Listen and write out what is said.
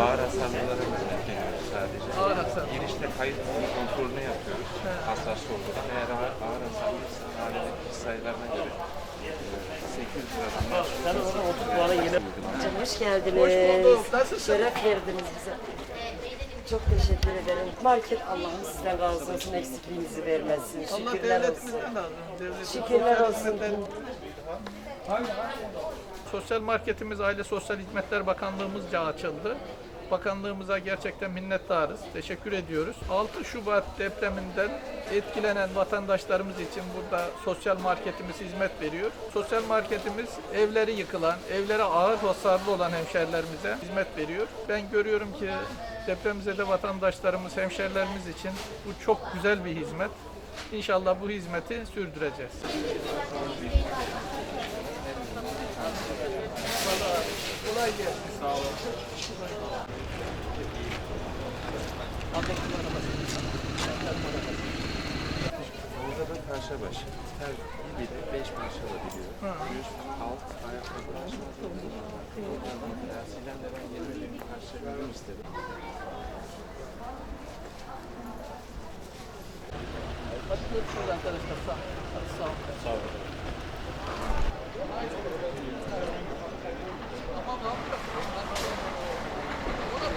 Ağır hasarlılara hizmet sadece. Ağır hasarlı. Girişte kayıt kontrolünü yapıyoruz. He. Hasar sorgudan. Eğer ağır, ağır hasarlıysa hanenin sayılarına göre e, 800 liradan hoş geldiniz. Hoş bulduk. Şeref verdiniz bize. Çok teşekkür ederim. Market Allah'ım sizden razı olsun, eksikliğinizi vermesin. Şükürler olsun. Şükürler olsun. Hangi- hangi- Sosyal marketimiz Aile Sosyal Hizmetler Bakanlığımızca açıldı. Bakanlığımıza gerçekten minnettarız. Teşekkür ediyoruz. 6 Şubat depreminden etkilenen vatandaşlarımız için burada sosyal marketimiz hizmet veriyor. Sosyal marketimiz evleri yıkılan, evlere ağır hasarlı olan hemşerilerimize hizmet veriyor. Ben görüyorum ki depremzede vatandaşlarımız, hemşerilerimiz için bu çok güzel bir hizmet. İnşallah bu hizmeti sürdüreceğiz. Kolay gelsin. Sağ olun. Burada da parça başı. Her biri 5 parça alabiliyor. Üst, alt, ayakkabı, Siden de ben 20 bin parça ürün istedim. Hadi görüşürüz arkadaşlar. Sağ olun. Sağ olun.